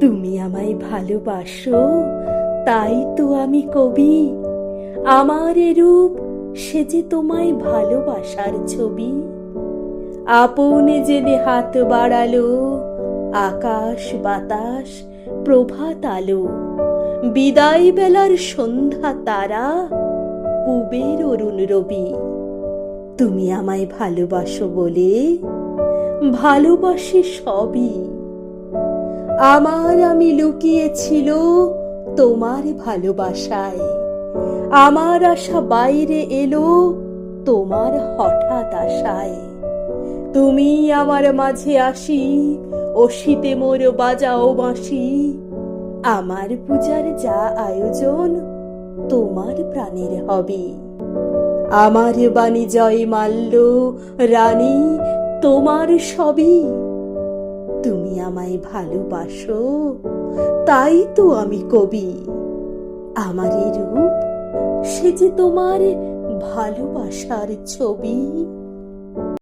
তুমি আমায় ভালোবাসো, তাই তো আমি কবি। আমার এ রূপ সে যে তোমায় ভালোবাসার ছবি। আপনে জেনে হাত বাড়ালো, আকাশ বাতাস প্রভাত আলো। বিদায় বেলার সন্ধ্যা তারা, পুবের অরুণ রবি। তুমি আমায় ভালোবাসো বলে ভালোবাসি সবই। আমার আমি লুকিয়েছিল তোমার ভালোবাসায়। আমার আশা বাইরে এলো তোমার হঠাৎ আশায়। তুমি আমার মাঝে আসি ও শীতে মোর বাজাও বাঁশি। আমার পূজার যা আয়োজন, তোমার প্রাণের হবে। আমার বাণী জয় মাল্য রানী, তোমার সবই। তুমি আমায় ভালোবাসো, তাই তো আমি কবি। আমার এই রূপ সে যে তোমার ভালোবাসার ছবি।